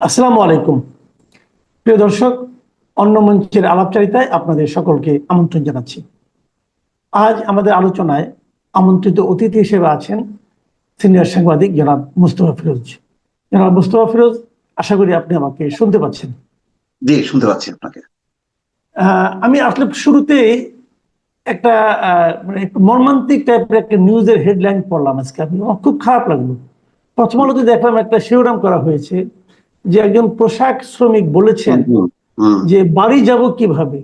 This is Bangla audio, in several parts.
আসসালামু আলাইকুম। প্রিয় দর্শক অন্য মঞ্চের আলাপচারিতায় আপনাদের সকলকে আমন্ত্রণ জানাচ্ছি। আজ আমাদের আলোচনায় আমন্ত্রিত অতিথি হিসেবে আছেন সিনিয়র সাংবাদিক জনাব মুস্তফা ফিরোজ। জনাব মুস্তফা ফিরোজ আশা করি আপনি আমাকে শুনতে পাচ্ছেন। জি শুনতে পাচ্ছি আপনাকে। আহ, আমি আসলে শুরুতে একটা আহ, মানে একটু মর্মান্তিক টাইপের একটা নিউজের হেডলাইন পড়লাম আজকে। আমি খুব খারাপ লাগল। প্রথম আলোতে দেখলাম একটা শিরোনাম করা হয়েছে যে একজন পোশাক শ্রমিক বলেছেন যে বাড়ি যাব কীভাবে?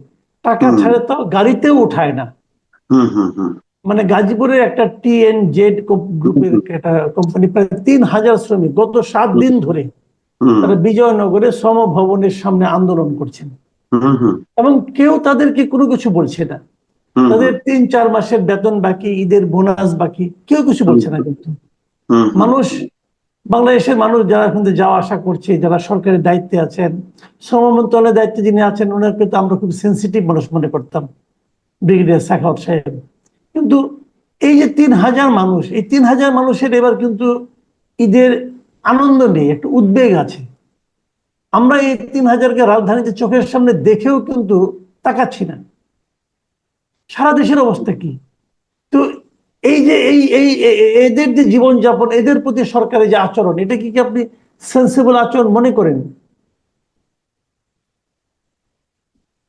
টাকা। ছাড়ে তো গাড়িতেও উঠায় না। মানে গাজীপুরের একটা টিএন জেড গ্রুপের একটা কোম্পানি প্রায় তিন হাজার শ্রমিক গত সাত দিন ধরে তারা বিজয়নগরে শ্রম ভবনের সামনে আন্দোলন করছেন। এবং কেউ তাদেরকে কোনো কিছু বলছে না। তাদের তিন চার মাসের বেতন বাকি ঈদের বোনাস বাকি কেউ কিছু বলছে না কিন্তু। মানুষ বাংলাদেশের মানুষ যারা কিন্তু যাওয়া আসা করছে, যারা সরকারের দায়িত্বে আছেন শ্রম মন্ত্রণালয়ের দায়িত্বে যিনি আছেন, ওনার কিন্তু আমরা খুব সেন্সিটিভ মানুষ মনে করতাম, ব্রিগেডিয়ার সাখাওয়াত সাহেব। কিন্তু এই যে তিন হাজার মানুষ, এই তিন হাজার মানুষের এবার কিন্তু ঈদের আনন্দ নেই, একটু উদ্বেগ আছে। আমরা এই তিন হাজারকে রাজধানীতে চোখের সামনে দেখেও কিন্তু তাকাচ্ছি না। সারা দেশের অবস্থা কি? এই যে এই এই এদের যে জীবনযাপন এদের প্রতি সরকারের যে আচরণ এটা কি কি আপনি সেন্সিবল আচরণ মনে করেন?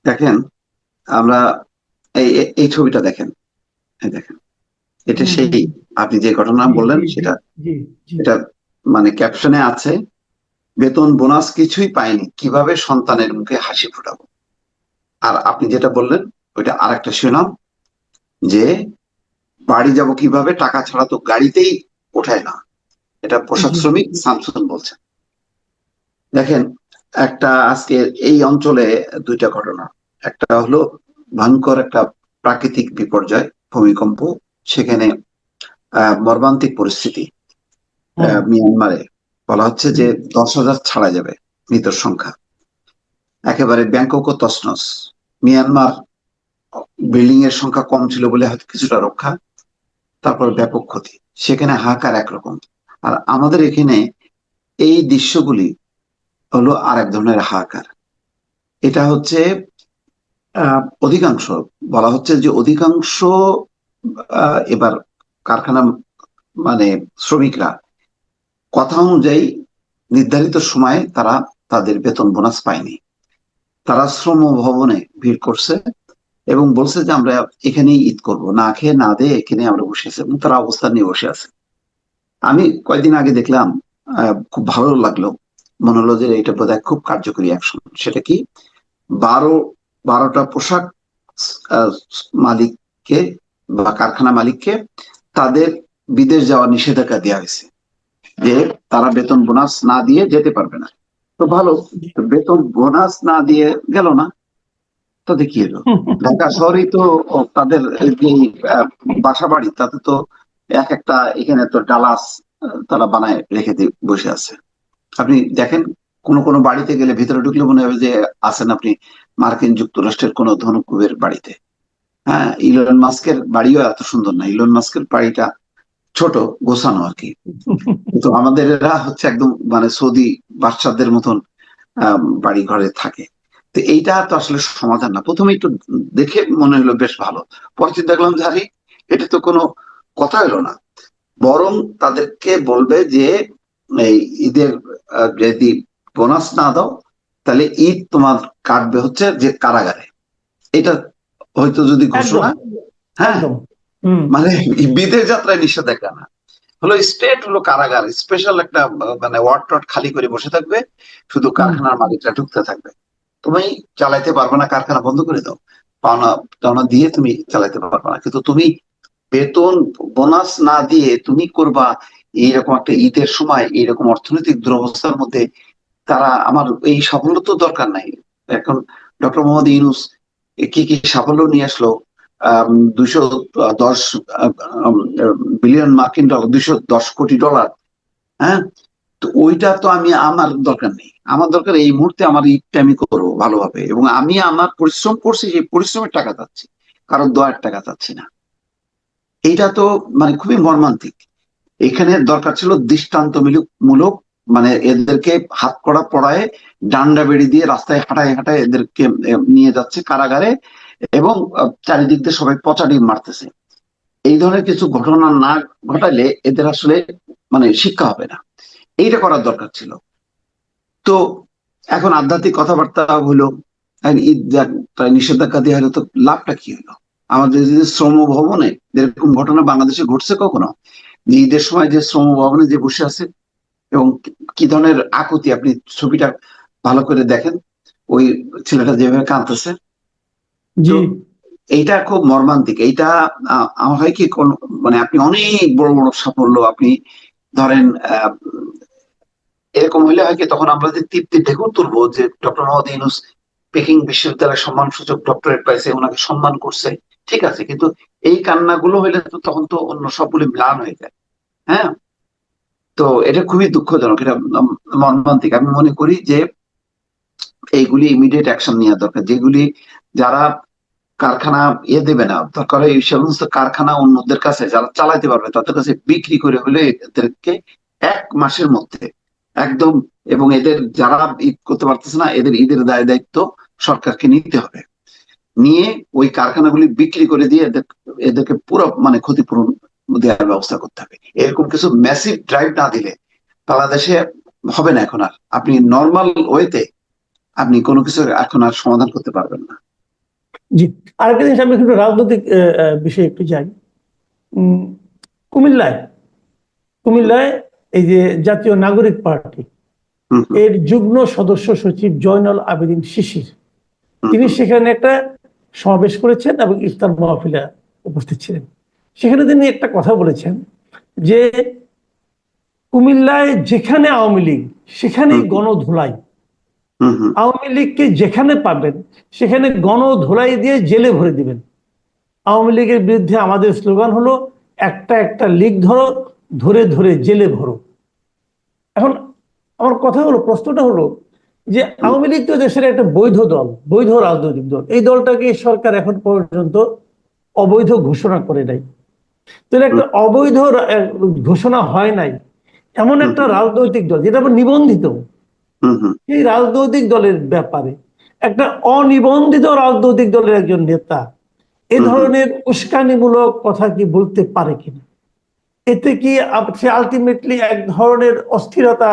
দেখেন আমরা এই এই- ছবিটা দেখেন দেখেন এটা সেই আপনি যে ঘটনা বললেন সেটা এটা মানে ক্যাপশনে আছে বেতন বোনাস কিছুই পাইনি কীভাবে সন্তানের মুখে হাসি ফোটাবো? আর আপনি যেটা বললেন ওইটা আরেকটা শিরোনাম যে বাড়ি যাব কীভাবে টাকা ছাড়া তো গাড়িতেই ওঠায় না। এটা পোশাক শ্রমিক। সামসুন বলছেন। দেখেন একটা আজকে এই অঞ্চলে দুইটা ঘটনা। একটা হলো ভয়ঙ্কর একটা প্রাকৃতিক বিপর্যয় ভূমিকম্প সেখানে আহ মর্মান্তিক পরিস্থিতি মিয়ানমারে। বলা হচ্ছে যে দশ হাজার ছাড়া যাবে মৃতের সংখ্যা। একেবারে ব্যাংকক ও তসনস মিয়ানমার বিল্ডিং এর সংখ্যা কম ছিল বলে হয়তো কিছুটা রক্ষা। তারপর ব্যাপক ক্ষতি। সেখানে হাহাকার একরকম। আর আমাদের এখানে এই দৃশ্যগুলি হলো আর এক ধরনের হাহাকার। এটা হচ্ছে অধিকাংশ, বলা হচ্ছে যে অধিকাংশ এবার কারখানা মানে শ্রমিকরা কথা অনুযায়ী নির্ধারিত সময়ে তারা তাদের বেতন বোনাস পায়নি। তারা শ্রম ভবনে ভিড় করছে। এবং বলছে যে আমরা এখানেই ঈদ করব। না খেয়ে, না দিয়ে এখানে আমরা বসে আছি এবং তারা অবস্থান নিয়ে বসে আছে। আমি কয়েকদিন আগে দেখলাম খুব ভালো লাগল। মনে হলো যে এটা বোধহয় খুব কার্যকরী অ্যাকশন সেটা কি? বারো, বারোটা পোশাক মালিককে বা কারখানা মালিককে তাদের বিদেশ যাওয়ার নিষেধাজ্ঞা দেওয়া হয়েছে যে তারা বেতন বোনাস না দিয়ে যেতে পারবে না। তো ভালো বেতন বোনাস না দিয়ে গেল না। তাতে কি হলো ঢাকা শহরেই তো তাদের যে বাসা বাড়ি, তাতে তো এক একটা এখানে তো ডালাস তারা বানায় রেখে বসে আছে। আপনি দেখেন, কোন কোন বাড়িতে গেলে ভিতরে ঢুকলে মনে হবে যে আছেন আপনি মার্কিন যুক্তরাষ্ট্রের কোন ধনুকুবের বাড়িতে। হ্যাঁ ইলন মাস্কের বাড়িও এত সুন্দর না। ইলন মাস্কের বাড়িটা ছোট, গোছানো আর কি। কিন্তু আমাদের এরা হচ্ছে একদম মানে সৌদি বাচ্চাদের মতন বাড়ি ঘরে থাকে। তো এইটা তো আসলে সমাধান না। প্রথমে একটু দেখে মনে হলো বেশ ভালো। পরে চিন্তা করলাম যে এটা তো কোনো কথা হলো না। বরং তাদেরকে বলবে যে এই ঈদের যদি বোনাস না দাও তাহলে ঈদ তোমার কাটবে হচ্ছে যে কারাগারে। এটা হয়তো যদি ঘোষণা হ্যাঁ? মানে বিদেশ যাত্রায় নিষেধাজ্ঞা না। হলো স্টেট হলো কারাগার। স্পেশাল একটা মানে ওয়ার্ড টট খালি করে বসে থাকবে। শুধু কারখানার মালিকরা ঢুকতে থাকবে। তুমি চালাইতে পারবে না, কারখানা বন্ধ করে দাও। পাওনা টাওনা দিয়ে তুমি চালাইতে পারবে না। কিন্তু তুমি বেতন, বোনাস না দিয়ে তুমি করবা এইরকম একটা ঈদের সময়, এইরকম অর্থনৈতিক দুরবস্থার মধ্যে, তারা আমার এই সাফল্য তো দরকার নাই। এখন ডক্টর মোহাম্মদ ইউনুস কি কি সাফল্য নিয়ে আসলো? দুইশো দশ বিলিয়ন মার্কিন ডলার, দুইশো দশ কোটি ডলার হ্যাঁ? তো ওইটা তো আমি, আমার দরকার নেই। আমার দরকার এই মুহূর্তে আমার ঈদটা আমি করব ভালোভাবে। এবং আমি আমার পরিশ্রম করছি, সেই পরিশ্রমের টাকা চাচ্ছি। কারণ দয়ার টাকা চাচ্ছি না। এইটা তো মানে খুবই মর্মান্তিক। এখানে দরকার ছিল দৃষ্টান্তমূলক মূলক মানে এদেরকে হাত কড়া পড়ায় ডান্ডা বেড়ি দিয়ে রাস্তায় হাঁটায় হাঁটায় এদেরকে নিয়ে যাচ্ছে কারাগারে এবং চারিদিক দিয়ে সবাই পচাড়ি মারতেছে। এই ধরনের কিছু ঘটনা না ঘটালে এদের আসলে মানে শিক্ষা হবে না। এইটা করার দরকার ছিল। তো এখন আধ্যাত্মিক কথাবার্তা হলো নিষেধাজ্ঞা দেওয়া হলো তো লাভটা কি হলো? আমাদের যে শ্রম ভবনে এরকম ঘটনা বাংলাদেশে ঘটছে কখনো যে ঈদের সময় যে শ্রম ভবনে যে বসে আছে এবং কি- ধরনের আকুতি আপনি ছবিটা ভালো করে দেখেন ওই ছেলেটা যেভাবে কাঁদতেছে। এইটা খুব মর্মান্তিক। এইটা আমার হয় কি কোন মানে আপনি অনেক বড় বড় সাফল্য আপনি ধরেন আহ, এরকম হইলে হয় কি, তখন আমরা যে তৃপ্তি ঢেকুর তুলবো যে ডক্টর মোহাম্মদ ইউনুস পেকিং বিশ্ববিদ্যালয়ের সম্মান সূচক ডক্টরেট পাইছে, ওনাকে সম্মান করছে, ঠিক আছে। কিন্তু এই কান্নাগুলো হইলে তো তখন তো অন্য সবগুলো ম্লান হয়ে যায় হ্যাঁ? তো এটা খুবই দুঃখজনক, এটা মর্মান্তিক। আমি মনে করি যে এইগুলি ইমিডিয়েট অ্যাকশন নেওয়া দরকার। যেগুলি যারা কারখানা ইয়ে দেবে না, দরকার এই সমস্ত কারখানা অন্যদের কাছে, যারা চালাইতে পারবে, তাদের কাছে বিক্রি করে হলে এদেরকে এক মাসের মধ্যে একদম, এবং এদের যারা ঈদ করতে পারতেছে না, এদের ঈদের দায় দায়িত্ব সরকারকে নিতে হবে। নিয়ে ওই কারখানাগুলি বিক্রি করে দিয়ে এদের, এদেরকে পুরো মানে ক্ষতিপূরণ দেওয়ার ব্যবস্থা করতে হবে। এরকম কিছু ম্যাসিভ ড্রাইভ না দিলে বাংলাদেশে হবে না এখন আর। আপনি নর্মাল ওয়েতে আপনি কোনো কিছু এখন আর সমাধান করতে পারবেন না। জি, আরেকটা জিনিস আমি একটু রাজনৈতিক বিষয়ে একটু যাই। কুমিল্লায় কুমিল্লায় এই যে জাতীয় নাগরিক পার্টি এর যুগ্ম সদস্য সচিব জয়নাল আবেদিন শিশির তিনি সেখানে একটা সমাবেশ করেছেন এবং ইফতার মাহফিলে উপস্থিত ছিলেন। সেখানে তিনি একটা কথা বলেছেন যে কুমিল্লায় যেখানে আওয়ামী লীগ সেখানেই। গণধোলাই। আওয়ামী লীগকে যেখানে পাবেন সেখানে গণধোলাই দিয়ে জেলে ভরে দিবেন। আওয়ামী লীগের বিরুদ্ধে আমাদের স্লোগান হলো একটা একটা লীগ ধরো ধরে ধরে জেলে ভরো। এখন আমার কথা হলো প্রশ্নটা হলো যে আওয়ামী লীগ তো দেশের একটা বৈধ দল বৈধ রাজনৈতিক দল। এই দলটাকে সরকার এখন পর্যন্ত অবৈধ ঘোষণা করে নাই। তো একটা অবৈধ ঘোষণা হয় নাই। এমন একটা রাজনৈতিক দল যেটা আবার নিবন্ধিত। এই রাজনৈতিক দলের ব্যাপারে একটা অনিবন্ধিত রাজনৈতিক দলের একজন নেতা এ। ধরনের উস্কানিমূলক কথা কি বলতে পারে কিনা? এতে কি সে আলটিমেটলি এক ধরনের অস্থিরতা,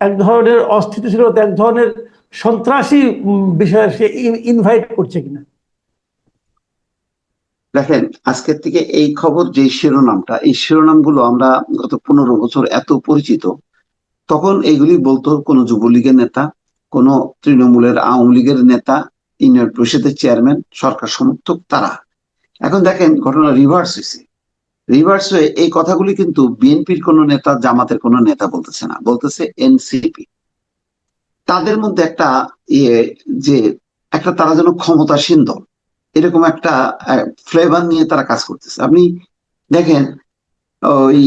এক ধরনের অস্থিতিশীলতা, এক ধরনের সন্ত্রাসী বিষয়ে সে ইনভাইট করছে কিনা? দেখেন, আজকের থেকে এই খবর যে শিরোনামটা, এই শিরোনামগুলো আমরা গত পনেরো বছর এত পরিচিত, তখন এইগুলি বলতো কোন যুবলীগের নেতা, কোন তৃণমূলের আওয়ামী লীগের নেতা, ইউনিয়ন পরিষদের চেয়ারম্যান, সরকার সমর্থক তারা। এখন দেখেন, ঘটনা রিভার্স হয়েছে রিভার্স হয়ে এই কথাগুলি কিন্তু বিএনপির কোন নেতা, জামাতের কোন নেতা বলতেছে না। বলতেছে এনসিপি তাদের মধ্যে একটা ইয়ে যে একটা তারা যেন ক্ষমতাসীন দল। এরকম একটা ফ্লেভার নিয়ে তারা কাজ করতেছে। আপনি দেখেন, ওই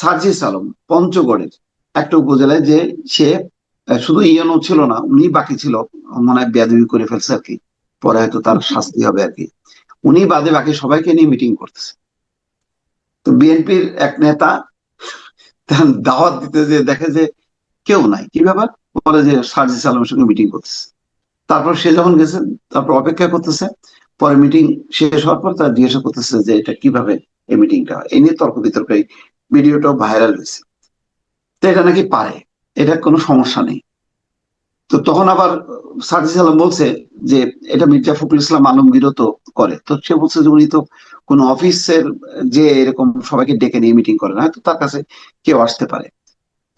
সার্জিস আলম পঞ্চগড়ের একটা উপজেলায় যে সে শুধু ইয়নো ছিল না, উনি বাকি ছিল। মনে হয় বেয়াদবি করে ফেলছে আর কি। পরে হয়তো তার শাস্তি হবে আর কি। উনি বাদে বাকি সবাইকে নিয়ে মিটিং করতেছে। তো বিএনপির এক নেতা দাওয়াত দিতে যে দেখে যে কেউ নাই, কি ব্যাপার? বলে যে সার্জিস আলমের সঙ্গে মিটিং করতেছে। তারপর সে যখন গেছে, তারপর অপেক্ষা করতেছে, পরে মিটিং শেষ হওয়ার পর তারা জিজ্ঞাসা করতেছে যে এটা কীভাবে এই মিটিংটা এই নিয়ে তর্ক বিতর্ক ভিডিওটাও ভাইরাল হয়েছে। তো এটা নাকি পারে? এটা কোনো সমস্যা নেই। তো তখন আবার সার্জিস আলম বলছে যে এটা মির্জা ফখরুল ইসলাম আলমগীরও তো করে। তো সে বলছে যে উনি তো কোন অফিসের যে এরকম সবাইকে ডেকে নিয়ে মিটিং করে না, হয়তো তার কাছে কেউ আসতে পারে।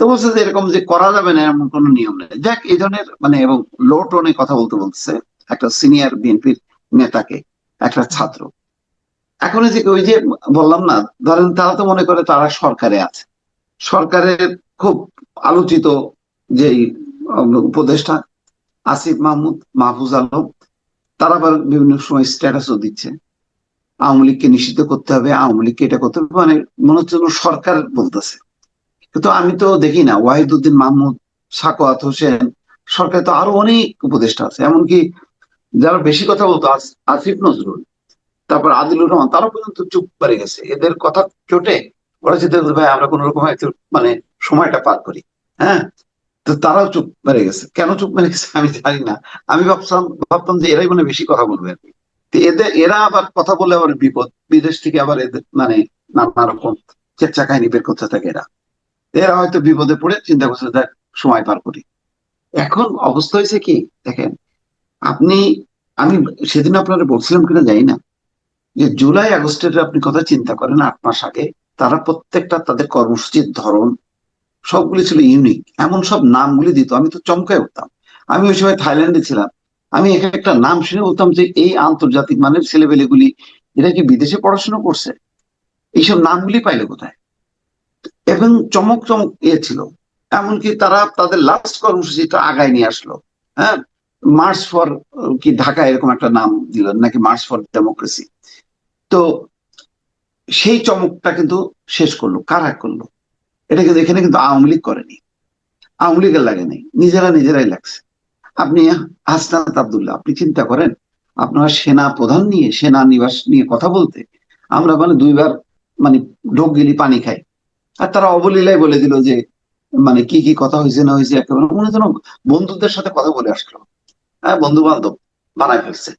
তো বলছে যে এরকম যে করা যাবে না এমন কোনো নিয়ম নেই। যাক, এই ধরনের মানে এবং লো টোনে কথা বলতে বলছে একটা সিনিয়র বিএনপির নেতাকে, একটা ছাত্র। এখন যে ওই যে বললাম না, ধরেন তারা তো মনে করে তারা সরকারে আছে। সরকারের খুব আলোচিত যে উপদেষ্টা আসিফ মাহমুদ মাহফুজ আলম তারা আবার বিভিন্ন সময় স্ট্যাটাসও দিচ্ছে। আওয়ামী লীগকে নিষিদ্ধ করতে হবে আওয়ামী লীগকে এটা করতে হবে মানে মনে হচ্ছে সরকার বলতেছে। কিন্তু আমি তো দেখি না ওয়াহিদুদ্দিন মাহমুদ সাকোয়াত হোসেন সরকার তো আরও অনেক উপদেষ্টা আছে। এমনকি যারা বেশি কথা বলতো আস- আসিফ নজরুল তারপর আদিলুর রহমান তারা পর্যন্ত চুপ করে গেছে। এদের কথা চোটে ওরা করছে, ভাই আমরা কোন রকম মানে সময়টা পার করি। হ্যাঁ? তো তারাও চুপ মেরে গেছে। কেন চুপ মেরে গেছে আমি জানি না। আমি ভাবতাম ভাবতাম যে এরাই মানে বেশি কথা বলবে। এদের, এরা আবার কথা বলে আবার বিপদ। বিদেশ থেকে আবার এদের মানে নানা রকম চেচ্চা কাহিনী বের করতে থাকে এরা। এরা হয়তো বিপদে পড়ে, চিন্তা করছে দেখ, সময় পার করি। এখন অবস্থা হয়েছে কি, দেখেন, আপনি, আমি সেদিন আপনারা বলছিলাম কিনা জানি না, যে জুলাই আগস্টের আপনি কথা চিন্তা করেন আট মাস আগে, তারা প্রত্যেকটা তাদের কর্মসূচির ধরন সবগুলি ছিল ইউনিক এমন সব নামগুলি দিত, আমি তো চমকায় উঠতাম। আমি ওই সময় থাইল্যান্ডে ছিলাম। আমি এক একটা নাম শুনে বলতাম যে এই আন্তর্জাতিক মানের ছেলেবেলেগুলি এরা কি বিদেশে পড়াশোনা করছে? এইসব নামগুলি পাইলে কোথায়? এবং চমক চমক ইয়ে ছিল। এমনকি তারা তাদের লাস্ট কর্মসূচিটা আগায় নিয়ে আসলো। হ্যাঁ? মার্চ ফর কি ঢাকা এরকম একটা নাম দিল, নাকি মার্চ ফর ডেমোক্রেসি তো সেই চমকটা কিন্তু শেষ করল। কারা করল? এটা কিন্তু এখানে কিন্তু আওয়ামী লীগ করেনি। আওয়ামী লীগের লাগে নাই। নিজেরা নিজেরাই লাগছে। আপনি হাসনাত আবদুল্লাহ, আপনি চিন্তা করেন, আপনার সেনা প্রধান নিয়ে, সেনা নিবাস নিয়ে কথা বলতে আমরা মানে দুইবার মানে ঢোক গেলি পানি খাই। আর তারা অবলীলায় বলে দিল যে মানে কি কি কথা হয়েছে না হয়েছে একেবারে মনে যেন বন্ধুদের সাথে কথা বলে আসলো। হ্যাঁ বন্ধু বান্ধব বানায় ফেলছে।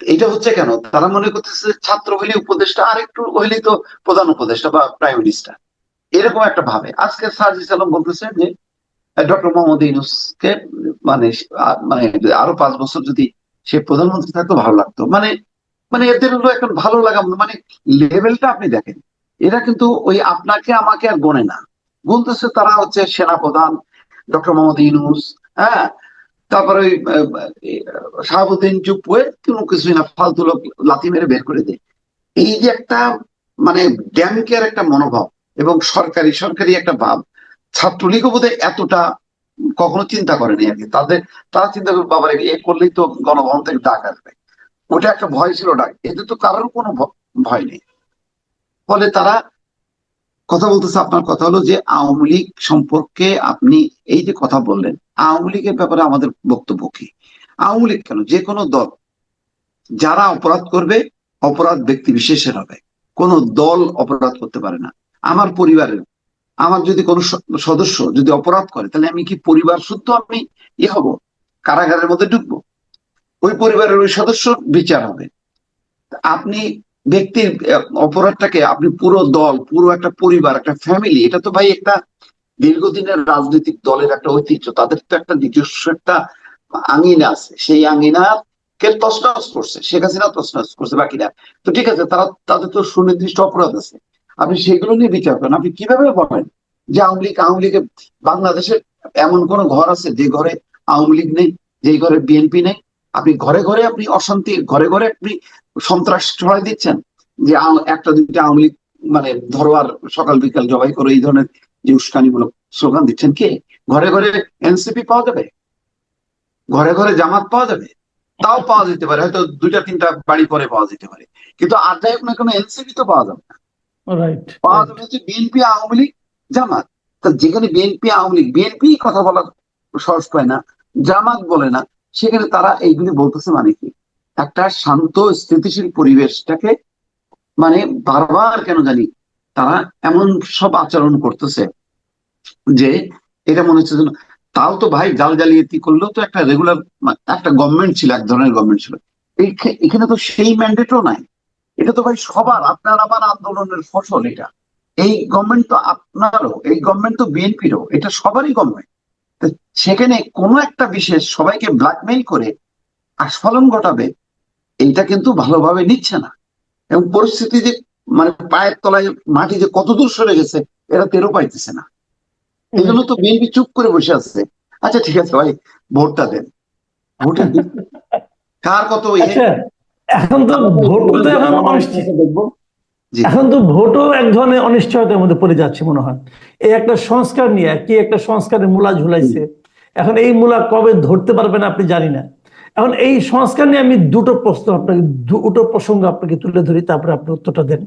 এটা হচ্ছে কেন? তারা মনে করতেছে ছাত্র হইলে উপদেষ্টা আর একটু হইলেই তো প্রধান উপদেষ্টা বা প্রাইম মিনিস্টার। এরকম একটা ভাবে। আজকে সাজিস আলম বলতেছে যে ডক্টর মোহাম্মদ ইউনুসকে মানে মানে আরও পাঁচ বছর যদি সে প্রধানমন্ত্রী থাকতো, ভালো লাগতো। মানে মানে এদের হলো এখন ভালো লাগা মানে লেভেলটা আপনি দেখেন। এরা কিন্তু ওই আপনাকে, আমাকে আর গনে না। গুনতেছে তারা হচ্ছে সেনা প্রধান ডক্টর মোহাম্মদ ইউনুস হ্যাঁ? তারপরে ওই শাহাবুদ্দিন চুপ হয়ে কোনো কিছুই না, ফালতু লোক লাথি মেরে বের করে দেয়। এই যে একটা মানে ড্যামকের একটা মনোভাব এবং সরকারি সরকারি একটা ভাব ছাত্রলীগও বোধহয় এতটা কখনো চিন্তা করেনি আর কি। তাদের, তারা চিন্তা করে বাবার, এ করলেই তো গণভবন থেকে ডাক আসবে। ওটা একটা ভয় ছিল ডাক এতে তো কারোর কোনো ভয় নেই। ফলে তারা কথা বলতেছে, আপনার কথা হলো যে আওয়ামী লীগ সম্পর্কে আপনি এই যে কথা বললেন, আওয়ামী লীগের ব্যাপারে আমাদের বক্তব্য কি? আওয়ামী লীগ কেন? যে কোনো দল, যারা অপরাধ করবে, অপরাধ ব্যক্তি বিশেষের হবে। কোনো দল অপরাধ করতে পারে না। আমার পরিবারের, আমার যদি কোনো সদস্য যদি অপরাধ করে, তাহলে আমি কি পরিবার শুদ্ধ আমি ই হব? কারাগারের মধ্যে ঢুকবো? ওই পরিবারের ওই সদস্য বিচার হবে। আপনি ব্যক্তির অপরাধটাকে আপনি পুরো দল, পুরো একটা পরিবার, একটা ফ্যামিলি এটা তো ভাই একটা দীর্ঘদিনের রাজনৈতিক দলের একটা ঐতিহ্য। তাদের তো একটা নিজস্ব একটা আঙিনা আছে। সেই আঙিনা কে তসনস করছে? শেখ হাসিনা তসনস করছে, বাকিরা। তো ঠিক আছে, তারা, তাদের তো সুনির্দিষ্ট অপরাধ আছে। আপনি সেগুলো নিয়ে বিচার করেন। আপনি কীভাবে বলেন যে আওয়ামী লীগ, আওয়ামী লীগে বাংলাদেশে এমন কোন ঘর আছে যে ঘরে আওয়ামী লীগ নেই, যে ঘরে বিএনপি নেই? আপনি ঘরে ঘরে আপনি অশান্তি, ঘরে ঘরে আপনি সন্ত্রাস ছড়াই দিচ্ছেন যে একটা দুইটা আওয়ামী লীগ মানে ধরো সকাল বিকাল জবাই করে এই ধরনের যে উস্কানিমূলক স্লোগান দিচ্ছেন কে? ঘরে ঘরে এনসিপি পাওয়া যাবে? ঘরে ঘরে জামাত পাওয়া যাবে? তাও পাওয়া যেতে পারে, হয়তো দুইটা তিনটা বাড়ি পরে পাওয়া যেতে পারে। কিন্তু যাই কোনো এনসিপি তো পাওয়া যাবে না। পাওয়া যাবে হচ্ছে বিএনপি আওয়ামী লীগ জামাত। তা যেখানে বিএনপি আওয়ামী লীগ বিএনপি কথা বলার সাহস পায় না জামাত বলে না সেখানে তারা এইগুলি বলতেছে মানে কি? একটা শান্ত স্থিতিশীল পরিবেশটাকে মানে বারবার কেন জানি তারা এমন সব আচরণ করতেছে যে এটা মনে হচ্ছে যেন তাও তো ভাই জাল জালিয়াতি করলেও তো একটা রেগুলার একটা গভর্নমেন্ট ছিল এক ধরনের গভর্নমেন্ট ছিল। এখানে তো সেই ম্যান্ডেটও নাই। এটা তো ভাই সবার, আপনার আমার আন্দোলনের ফসল এটা। এই গভর্নমেন্ট তো আপনারও, এই গভর্নমেন্ট তো বিএনপিরও, এটা সবারই গভর্নমেন্ট সেখানে কোনো একটা বিশেষ সবাইকে ব্ল্যাকমেইল করে আস্ফলন ঘটাবে, এইটা কিন্তু ভালোভাবে নিচ্ছে না। এবং পরিস্থিতি যে মানে পায়ের তলায় মাটি যে কত দূর সরে গেছে, এরা টেরও পাইতেছে না। এই জন্য তো বিএনপি চুপ করে বসে আছে। আচ্ছা ঠিক আছে ভাই, ভোটটা দেন। ভোটে দিন। কার কত ইয়ে? আচ্ছা এখন তো ভোট তো এখন অনিশ্চিত দেখব। এখন তো ভোটও এক ধরনের অনিশ্চয়তার মধ্যে পড়ে যাচ্ছে মনে হয়। এই একটা সংস্কার নিয়ে কি একটা সংস্কারের মূলা ঝুলাইছে? এখন এই মূলা কবে ধরতে পারবেন আপনি জানি না। এখন এই সংস্কার নিয়ে আমি দুটো প্রশ্ন আপনাকে দুটো প্রসঙ্গ আপনাকে তুলে ধরি তারপরে আপনি উত্তরটা দেন।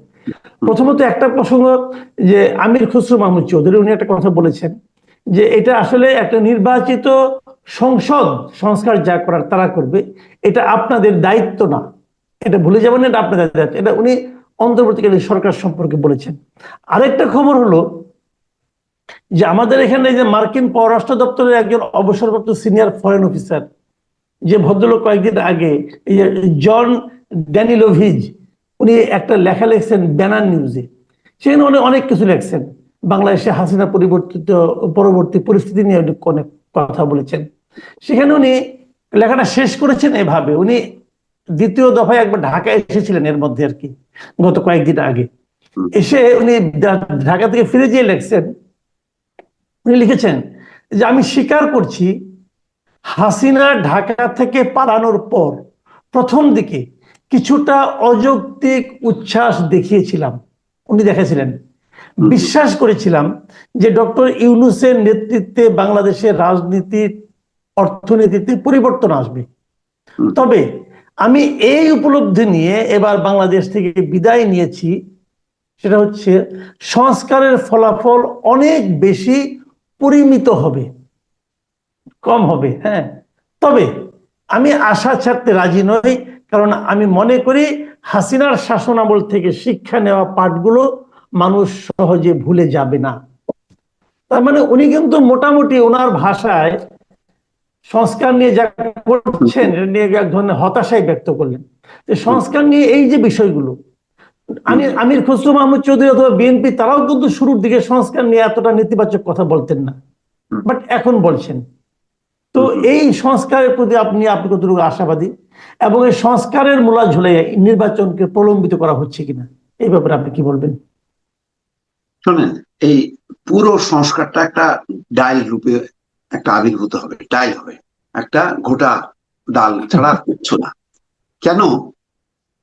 প্রথমত একটা প্রসঙ্গ যে আমির খুসরু মাহমুদ চৌধুরী উনি একটা কথা বলেছেন যে এটা আসলে একটা নির্বাচিত সংসদ সংস্কার যা করার তারা করবে এটা আপনাদের দায়িত্ব না। এটা ভুলে যাবেন এটা আপনাদের দায়িত্ব এটা উনি অন্তর্বর্তীকালীন সরকার সম্পর্কে বলেছেন। আরেকটা খবর হলো যে আমাদের এখানে যে মার্কিন পররাষ্ট্র দপ্তরের একজন অবসরপ্রাপ্ত সিনিয়র ফরেন অফিসার, যে ভদ্রলোক কয়েকদিন আগে, এই যে জন ড্যানিলোভিজ, উনি একটা লেখা লিখছেন ব্যানার নিউজে। সেখানে উনি অনেক কিছু লিখছেন। বাংলাদেশে হাসিনা পরিবর্তিত, পরবর্তী পরিস্থিতি নিয়ে অনেক কথা বলেছেন। সেখানে উনি লেখাটা শেষ করেছেন এভাবে। উনি দ্বিতীয় দফায় একবার ঢাকায় এসেছিলেন এর মধ্যে আর কি, গত কয়েকদিন আগে। এসে উনি ঢাকা থেকে ফিরে গিয়ে লিখছেন। উনি লিখেছেন যে, আমি স্বীকার করছি হাসিনা ঢাকা থেকে পালানোর পর প্রথম দিকে কিছুটা অযৌক্তিক উচ্ছ্বাস দেখিয়েছিলাম। উনি দেখেছিলেন। বিশ্বাস করেছিলাম যে ডক্টর ইউনুসের নেতৃত্বে বাংলাদেশের রাজনীতির অর্থনীতিতে পরিবর্তন আসবে। তবে আমি এই উপলব্ধি নিয়ে এবার বাংলাদেশ থেকে বিদায় নিয়েছি। সেটা হচ্ছে সংস্কারের ফলাফল অনেক বেশি পরিমিত হবে, কম হবে হ্যাঁ। তবে আমি আশা ছাড়তে রাজি নই, কারণ আমি মনে করি হাসিনার শাসনামল থেকে শিক্ষা নেওয়া পাঠগুলো মানুষ সহজে ভুলে যাবে না। তার মানে উনি কিন্তু মোটামুটি ওনার ভাষায় সংস্কার নিয়ে যা করছেন নিয়ে এক ধরনের হতাশাই ব্যক্ত করলেন। সংস্কার নিয়ে এই যে বিষয়গুলো আমি আমির খসরু মাহমুদ চৌধুরী অথবা বিএনপি, তারাও কিন্তু শুরুর দিকে সংস্কার নিয়ে এতটা নেতিবাচক কথা বলতেন না। বাট এখন বলছেন। তো এই সংস্কারের প্রতি আপনি আপনি কতটুকু আশাবাদী? এবং এই সংস্কারের মূলা ঝুলে নির্বাচনকে প্রলম্বিত করা হচ্ছে কিনা? এই ব্যাপারে আপনি কি বলবেন? শোনেন, এই পুরো সংস্কারটা একটা ডাইল রূপে একটা আবির্ভূত হবে ডাইল হবে। একটা গোটা ডাল ছাড়া কিচ্ছু না। কেন?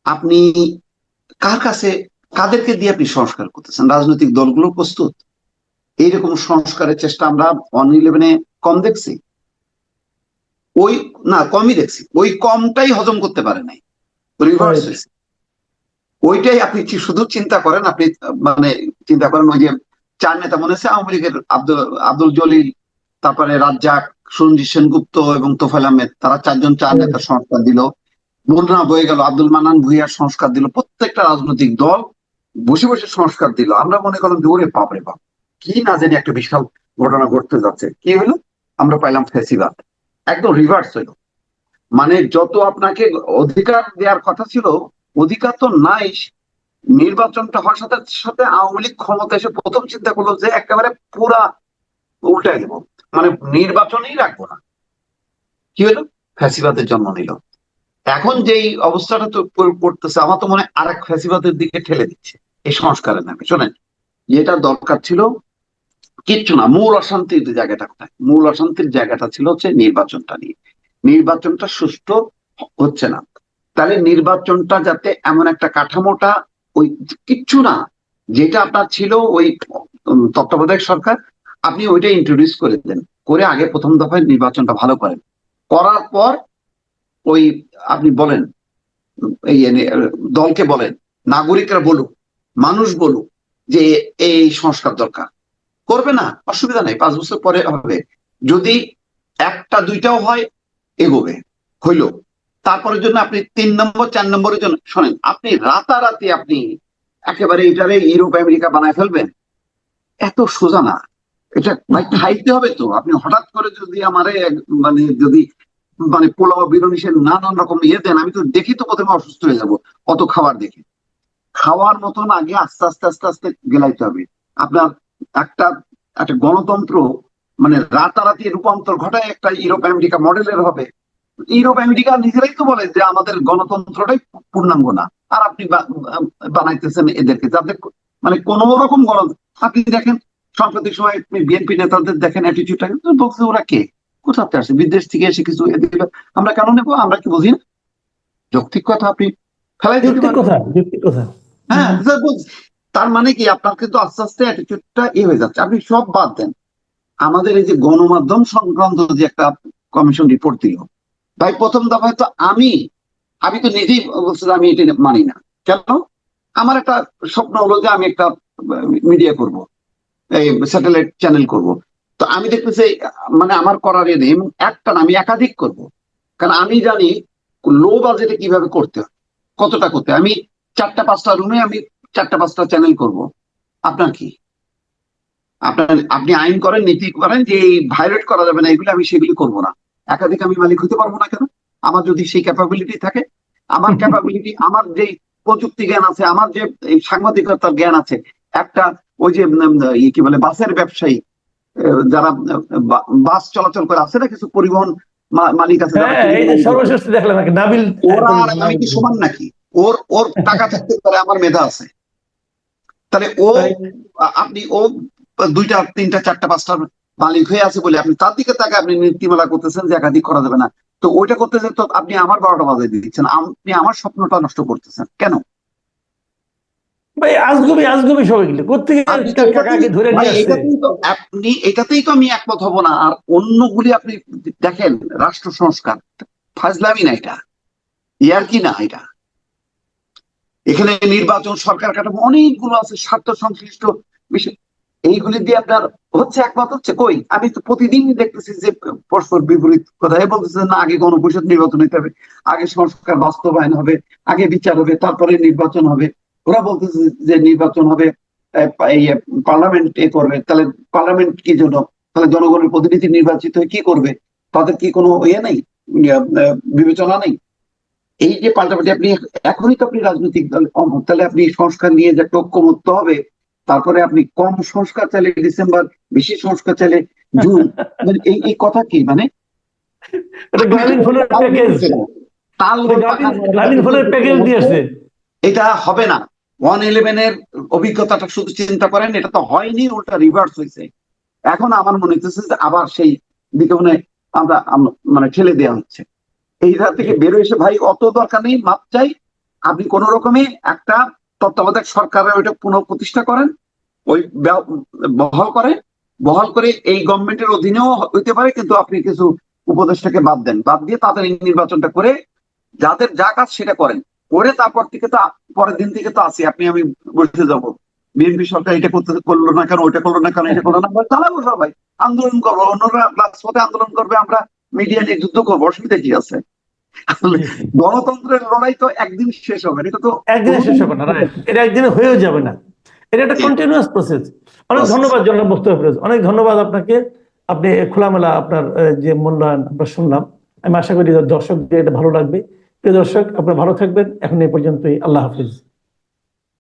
আপনি কার কাছে, কাদেরকে দিয়ে আপনি সংস্কার করতেছেন? রাজনৈতিক দলগুলো প্রস্তুত। এইরকম সংস্কারের চেষ্টা আমরা অন ইলেভেনে কম দেখছি। ওই, না, কমই দেখছি। ওই কমটাই হজম করতে পারে নাই। ওইটাই আপনি শুধু চিন্তা করেন, আপনি মানে চিন্তা করেন ওই যে চার নেতা মনে আছে? আওয়ামী লীগের আব্দুল আব্দুল জলিল তারপরে রাজ্জাক সঞ্জিত সেনগুপ্ত এবং তোফাইল আহমেদ তারা চারজন চার নেতার সংস্কার দিল। বন্যা বয়ে গেল আব্দুল মানান ভুইয়ার সংস্কার দিল প্রত্যেকটা রাজনৈতিক দল বসে বসে সংস্কার দিল। আমরা মনে করলাম যে ওরে বাপ কি না জানি একটা বিশাল ঘটনা ঘটতে যাচ্ছে। কি হলো? আমরা পাইলাম ফেসিবাদ একদম রিভার্স হলো। মানে যত আপনাকে অধিকার দেওয়ার কথা ছিল অধিকার তো নাই। নির্বাচনটা হওয়ার সাথে সাথে আওয়ামী লীগ ক্ষমতা এসে প্রথম চিন্তা করল যে একেবারে পুরা উল্টে দেবো। মানে নির্বাচনই রাখব না। কি হলো? ফ্যাসিবাদের জন্ম নিল। এখন যেই অবস্থাটা তো পড়তেছে, আমার তো মনে হয় আরেক ফ্যাসিবাদের দিকে ঠেলে দিচ্ছে এই সংস্কারের নামে। শোনেন, যেটা দরকার ছিল, কিচ্ছু না, মূল অশান্তির জায়গাটা কোথায়? মূল অশান্তির জায়গাটা ছিল হচ্ছে নির্বাচনটা নিয়ে। নির্বাচনটা সুষ্ঠু হচ্ছে না। তাহলে নির্বাচনটা যাতে এমন একটা কাঠামোটা ওই কিচ্ছু না, যেটা আপনার ছিল ওই তত্ত্বাবধায়ক সরকার আপনি ওইটা ইন্ট্রোডিউস করে দেন, করে আগে প্রথম দফায় নির্বাচনটা ভালো করেন। করার পর ওই আপনি বলেন, এই দলকে বলেন, নাগরিকরা বলুক, মানুষ বলুক যে এই সংস্কার দরকার। করবে না, অসুবিধা নেই, পাঁচ বছর পরে হবে। যদি একটা, দুইটাও হয়, এগোবে, হইল। তারপরের জন্য আপনি তিন নম্বর, চার নম্বরের জন্য, শোনেন, আপনি রাতারাতি আপনি একেবারে এটারে ইউরোপ আমেরিকা বানায় ফেলবেন, এত সোজা না। এটা ভাই খাইতে হবে তো? আপনি হঠাৎ করে যদি আমারে মানে যদি মানে পোলাও বিরিয়ানি সে নানান রকম ইয়ে দেন, আমি তো দেখি তো প্রথমে অসুস্থ হয়ে যাব। অত খাবার দেখে। খাওয়ার মতন আগে আস্তে আস্তে আস্তে আস্তে গেলাইতে হবে। আপনার একটা একটা গণতন্ত্র মানে রাতারাতি রূপান্তর ঘটায় একটা ইউরোপ আমেরিকা মডেলের হবে। ইউরোপ আমেরিকা নিজেরাই তো বলে যে আমাদের গণতন্ত্রটাই পূর্ণাঙ্গ না। আর আপনি বানাইতেছেন এদেরকে। যাদের মানে কোন রকম গণ, আপনি দেখেন সাম্প্রতিক সময় বিএনপি নেতাদের দেখেন অ্যাটিটিউডটা বলছে ওরা কে? কোথাতে আসে বিদেশ থেকে এসে কিছু আমরা কেন নেব? আমরা কি বুঝি না? যৌক্তিক কথা আপনি ফেলাই দিতে কথা হ্যাঁ তার মানে কি আপনার কিন্তু আস্তে আস্তে অ্যাটিটিউডটা এ হয়ে যাচ্ছে। আপনি সব বাদ দেন। আমাদের এই যে গণমাধ্যম সংক্রান্ত যে একটা কমিশন রিপোর্ট দিল ভাই প্রথম দফায় তো আমি আমি তো নিজেই বলছি আমি এটা মানি না। কেন? আমার একটা স্বপ্ন হলো যে আমি একটা মিডিয়া করব। এই স্যাটেলাইট চ্যানেল করব। তো আমি দেখতেছি মানে আমার করার এ নেই, এবং একটা আমি একাধিক করব। কারণ আমি জানি লো বাজেটে কীভাবে করতে হয়, কতটা করতে। আমি চারটা, পাঁচটা রুমে আমি চারটা, পাঁচটা চ্যানেল করব। আপনার কি? আপনার, আপনি আইন করেন, নীতি করেন যে এই ভায়োলেট করা যাবে না, এগুলো আমি সেগুলি করব না। একাধিক আমি মালিক হতে পারব না কেন? আমার যদি সেই ক্যাপাবিলিটি থাকে, আমার ক্যাপাবিলিটি আমার যে প্রযুক্তি জ্ঞান আছে, আমার যে সাংবাদিকতার জ্ঞান আছে, একটা ওই যে কি বলে বাসের ব্যবসায়ী যারা বাস চলাচল করে আছে না কিছু পরিবহন মালিক আছে হ্যাঁ। সর্বশেষ দেখলাম নাবিল ওরা আর আমি কি সমান নাকি? ওর ওর টাকা থাকতে পারে আমার মেধা আছে। তাহলে ও আপনি ও দুইটা তিনটা চারটা পাঁচটা মালিক হয়ে আছে বলে আপনি তার দিকে তাকে আপনি নীতিমালা করতেছেন যে একাধিক করা যাবে না। তো ওইটা করতেছেন তো আপনি আমার বারোটা বাজায় দিচ্ছেন। আপনি আমার স্বপ্নটা নষ্ট করতেছেন। কেন? ভাই আজগবি আজগবি সবাই কোথেকে ধরে আপনি এটাতেই তো আমি একমত হব না। আর অন্যগুলি আপনি দেখেন রাষ্ট্র সংস্কার। ফাজলামি না এটা। ইয়ার কি না এটা। এখানে নির্বাচন সরকার কাঠামো অনেকগুলো আছে স্বার্থ সংশ্লিষ্ট বিষয়। এইগুলি দিয়ে আপনার হচ্ছে একমত হচ্ছে কই? আমি তো প্রতিদিনই দেখতেছি যে পরস্পর বিপরীত কথা বলতেছে না আগে গণপরিষদ নির্বাচন হতে হবে আগে সংস্কার বাস্তবায়ন হবে আগে বিচার হবে তারপরে নির্বাচন হবে। ওরা বলতেছে যে নির্বাচন হবে এই পার্লামেন্ট এ করবে তাহলে পার্লামেন্ট কি জন্য? তাহলে জনগণের প্রতিনিধি নির্বাচিত হয়ে কি করবে? তাদের কি কোনো ইয়ে নেই? বিবেচনা নেই? এই যে পাল্টাপাল্টি আপনি এখনই তো আপনি রাজনৈতিক দল তাহলে আপনি সংস্কার নিয়ে যে ঐক্যমত্য হবে তারপরে আপনি কম সংস্কার চাইলে ডিসেম্বর বেশি সংস্কার চাইলে জুন মানে এই এই কথা কি মানে? এটা হবে না। ওয়ান ইলেভেনের অভিজ্ঞতাটা শুধু চিন্তা করেন, এটা তো হয়নি, উল্টা রিভার্স হয়েছে। এখন আমার মনে হচ্ছে যে আবার সেই দিকে মনে আমরা, আম- মানে ঠেলে দেওয়া হচ্ছে। এইটা থেকে বেরো এসে, ভাই, অত দরকার নেই, মাপ চাই। আপনি কোন রকমে একটা তত্ত্বাবধায়ক সরকারের ওইটা পুনঃপ্রতিষ্ঠা করেন, ওই বহাল করে বহাল করে এই গভর্নমেন্টের অধীনেও হইতে পারে, কিন্তু আপনি কিছু উপদেষ্টাকে বাদ দেন। বাদ দিয়ে তাদের নির্বাচনটা করে যাদের যা কাজ সেটা করেন। করে তারপর থেকে তো পরের দিন থেকে তো আসি আপনি আমি বসে যাব। বিএনপি সরকার এটা করতে করল না কেন ওইটা করল না কেন এটা করল না চালাবো সবাই। আন্দোলন করব অন্যরা রাজপথে আন্দোলন করবে আমরা মিডিয়া নিয়ে যুদ্ধ করব অসুবিধা কি আছে? গণতন্ত্রের লড়াই তো একদিন শেষ হবে এটা তো একদিনে শেষ হবে না এটা একদিনে হয়েও যাবে না। এটা একটা কন্টিনিউয়াস প্রসেস অনেক ধন্যবাদ জনাব বক্তব্য ফিরোজ। অনেক ধন্যবাদ আপনাকে। আপনি খোলামেলা আপনার যে মূল্যায়ন আমরা শুনলাম। আমি আশা করি দর্শকদের এটা ভালো লাগবে। প্রিয় দর্শক আপনারা ভালো থাকবেন। এখন এই পর্যন্তই। আল্লাহ হাফিজ।